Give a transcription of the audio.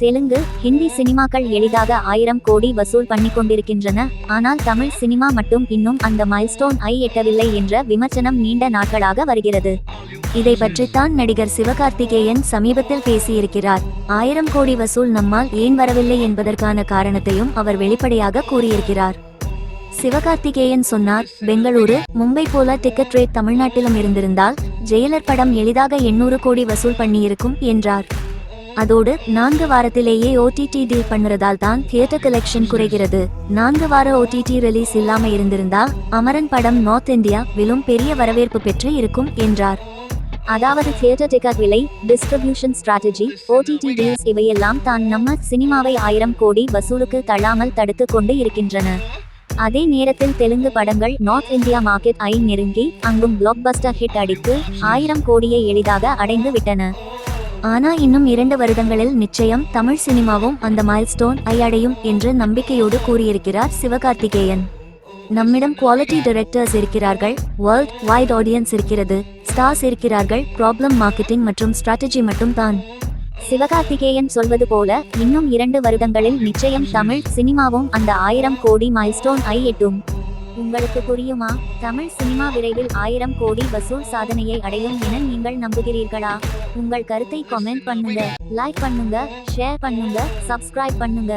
தெலுங்கு ஹிந்தி சினிமாக்கள் எளிதாக ஆயிரம் கோடி வசூல் பண்ணிக் கொண்டிருக்கின்றன ஆனால் தமிழ் சினிமா மட்டும் இன்னும் அந்த மைல்ஸ்டோன் ஐ எட்டவில்லை என்ற விமர்சனம் நீண்ட நாட்களாக வருகிறது. இதை பற்றித்தான் நடிகர் சிவகார்த்திகேயன் சமீபத்தில் பேசியிருக்கிறார். ஆயிரம் கோடி வசூல் நம்மால் ஏன் வரவில்லை என்பதற்கான காரணத்தையும் அவர் வெளிப்படையாக கூறியிருக்கிறார். சிவகார்த்திகேயன் சொன்னார் பெங்களூரு மும்பை போல டிக்கெட் ரேட் தமிழ்நாட்டிலும் இருந்திருந்தால் ஜெயலர் படம் எளிதாக எண்ணூறு கோடி வசூல் பண்ணியிருக்கும் என்றார். அதோடு நான்கு வாரத்திலேயே ஓடிடி டீல் பண்ணுறதால் தான் தியேட்டர் கலெக்ஷன் குறைகிறது. நான்கு வார ஓடிடி ரிலீஸ் இல்லாம இருந்திருந்தா அமரன் படம் நார்த் இந்தியா விலும் பெரிய வரவேற்பு பெற்று இருக்கும் என்றார். அதாவது தியேட்டர் டிக்கெட் விலை டிஸ்ட்ரிபியூஷன் ஸ்ட்ராட்டஜி ஓடிடி டீல்ஸ் இவையெல்லாம் தான் நம்ம சினிமாவை ஆயிரம் கோடி வசூலுக்கு தள்ளாமல் தடுத்து கொண்டு இருக்கின்றன. அதே நேரத்தில் தெலுங்கு படங்கள் நார்த் இந்தியா மார்க்கெட் ஐ நெருங்கி அங்கும் பிளாக்பஸ்டர் ஹிட் அடித்து ஆயிரம் கோடியை எளிதாக அடைந்து விட்டன. ஆனா இன்னும் இரண்டு வருடங்களில் நிச்சயம் தமிழ் சினிமாவும் அந்த மைல்ஸ்டோன் ஐ அடையும் என்று நம்பிக்கையோடு கூறியிருக்கிறார் சிவகார்த்திகேயன். நம்மிடம் குவாலிட்டி டைரக்டர்ஸ் இருக்கிறார்கள் வேர்ல்ட் வைட் ஆடியன்ஸ் இருக்கிறது ஸ்டார்ஸ் இருக்கிறார்கள் ப்ராப்ளம் மார்க்கெட்டிங் மற்றும் ஸ்ட்ராட்டஜி மட்டும் தான். சிவகார்த்திகேயன் சொல்வது போல இன்னும் இரண்டு வருடங்களில் நிச்சயம் தமிழ் சினிமாவும் அந்த ஆயிரம் கோடி மைல்ஸ்டோன் ஐ எட்டும். உங்களுக்கு புரியுமா? தமிழ் சினிமா விரைவில் ஆயிரம் கோடி வசூல் சாதனையை அடையும் என நீங்கள் நம்புகிறீர்களா? உங்கள் கருத்தை கமெண்ட் பண்ணுங்க லைக் பண்ணுங்க ஷேர் பண்ணுங்க சப்ஸ்கிரைப் பண்ணுங்க.